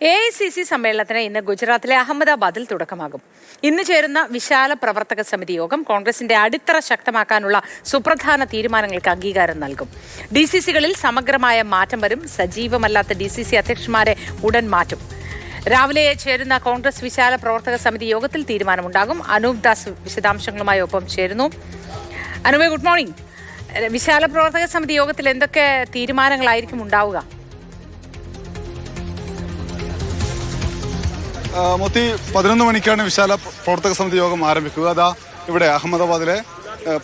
A I C C സമ്മേളനത്തിന് ഇന്ന് ഗുജറാത്തിലെ അഹമ്മദാബാദിൽ തുടക്കമാകും. ഇന്ന് ചേരുന്ന വിശാല പ്രവർത്തക സമിതി യോഗം കോൺഗ്രസിന്റെ അടിത്തറ ശക്തമാക്കാനുള്ള സുപ്രധാന തീരുമാനങ്ങൾക്ക് അംഗീകാരം നൽകും. ഡി സി സികളിൽ സമഗ്രമായ മാറ്റം വരും. സജീവമല്ലാത്ത ഡി സി സി അധ്യക്ഷന്മാരെ ഉടൻ മാറ്റും. രാവിലെ ചേരുന്ന കോൺഗ്രസ് വിശാല പ്രവർത്തക സമിതി യോഗത്തിൽ തീരുമാനമുണ്ടാകും. അനൂപ് ദാസ് വിശദാംശങ്ങളുമായി ഒപ്പം ചേരുന്നു. അനൂപ് ഗുഡ് മോർണിംഗ് വിശാല പ്രവർത്തക സമിതി യോഗത്തിൽ എന്തൊക്കെ തീരുമാനങ്ങളായിരിക്കും ഉണ്ടാവുക? മൊത്തി പതിനൊന്ന് മണിക്കാണ് വിശാല പ്രവർത്തക സമിതി യോഗം ആരംഭിക്കുക. അതാ ഇവിടെ അഹമ്മദാബാദിലെ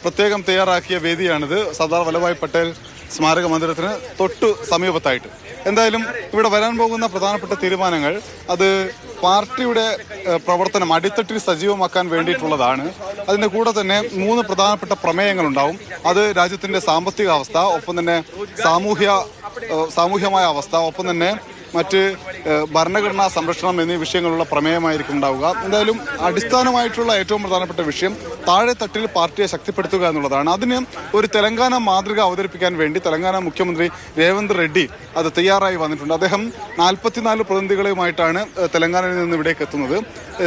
പ്രത്യേകം തയ്യാറാക്കിയ വേദിയാണിത്. സർദാർ വല്ലഭായ് പട്ടേൽ സ്മാരക മന്ദിരത്തിന് തൊട്ടു സമീപത്തായിട്ട്. എന്തായാലും ഇവിടെ വരാൻ പോകുന്ന പ്രധാനപ്പെട്ട തീരുമാനങ്ങൾ അത് പാർട്ടിയുടെ പ്രവർത്തനം അടിത്തട്ടിൽ സജീവമാക്കാൻ വേണ്ടിയിട്ടുള്ളതാണ്. അതിന്റെ കൂടെ തന്നെ മൂന്ന് പ്രധാനപ്പെട്ട പ്രമേയങ്ങൾ പ്രമേയങ്ങളുണ്ടാവും. അത് രാജ്യത്തിന്റെ സാമ്പത്തിക അവസ്ഥ ഒപ്പം തന്നെ സാമൂഹ്യ സാമൂഹ്യമായ അവസ്ഥ ഒപ്പം തന്നെ മറ്റ് ഭരണഘടനാ സംരക്ഷണം എന്നീ വിഷയങ്ങളുള്ള പ്രമേയമായിരിക്കും ഉണ്ടാവുക. എന്തായാലും അടിസ്ഥാനമായിട്ടുള്ള ഏറ്റവും പ്രധാനപ്പെട്ട വിഷയം താഴെ തട്ടിൽ പാർട്ടിയെ ശക്തിപ്പെടുത്തുക എന്നുള്ളതാണ്. അതിന് ഒരു തെലങ്കാന മാതൃക അവതരിപ്പിക്കാൻ വേണ്ടി തെലങ്കാന മുഖ്യമന്ത്രി രേവന്ത് റെഡ്ഡി അത് തയ്യാറായി വന്നിട്ടുണ്ട്. അദ്ദേഹം നാൽപ്പത്തിനാല് പ്രതിനിധികളുമായിട്ടാണ് തെലങ്കാനയിൽ നിന്ന് ഇവിടേക്ക് എത്തുന്നത്.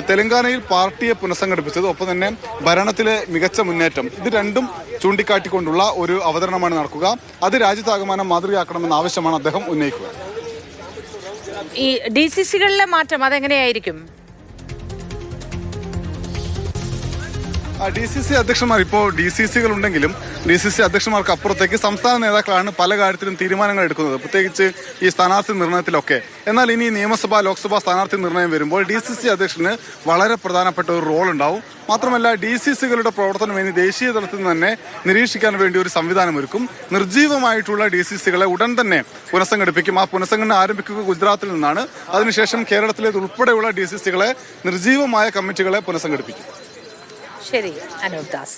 തെലങ്കാനയിൽ പാർട്ടിയെ പുനഃസംഘടിപ്പിച്ചത് ഒപ്പം തന്നെ ഭരണത്തിലെ മികച്ച മുന്നേറ്റം. ഇത് രണ്ടും ചൂണ്ടിക്കാട്ടിക്കൊണ്ടുള്ള ഒരു അവതരണമാണ് നടക്കുക. അത് രാജ്യത്താകമാനം മാതൃകയാക്കണമെന്ന ആവശ്യമാണ് അദ്ദേഹം ഉന്നയിക്കുക. ഈ ഡി സി സികളിലെ മാറ്റം അതെങ്ങനെയായിരിക്കും? ഡി സി സി അധ്യക്ഷന്മാർ ഇപ്പോൾ ഡി സി സികൾ ഉണ്ടെങ്കിലും ഡി സി സി അധ്യക്ഷന്മാർക്ക് അപ്പുറത്തേക്ക് സംസ്ഥാന നേതാക്കളാണ് പല കാര്യത്തിലും തീരുമാനങ്ങൾ എടുക്കുന്നത്. പ്രത്യേകിച്ച് ഈ സ്ഥാനാർത്ഥി നിർണയത്തിലൊക്കെ. എന്നാൽ ഇനി നിയമസഭാ ലോക്സഭാ സ്ഥാനാർത്ഥി നിർണയം വരുമ്പോൾ ഡി സി സി അധ്യക്ഷന് വളരെ പ്രധാനപ്പെട്ട ഒരു റോൾ ഉണ്ടാവും. മാത്രമല്ല ഡി സി സികളുടെ പ്രവർത്തനം ഇനി ദേശീയ തലത്തിൽ തന്നെ നിരീക്ഷിക്കാൻ വേണ്ടി ഒരു സംവിധാനം ഒരുക്കും. നിർജീവമായിട്ടുള്ള ഡി സി സികളെ ഉടൻ തന്നെ പുനഃസംഘടിപ്പിക്കും. ആ പുനഃസംഘടന ആരംഭിക്കുക ഗുജറാത്തിൽ നിന്നാണ്. അതിനുശേഷം കേരളത്തിലേത് ഉൾപ്പെടെയുള്ള ഡി സി സികളെ നിർജീവമായ കമ്മിറ്റികളെ പുനഃസംഘടിപ്പിക്കും. ശരി അനൂപ് ദാസ്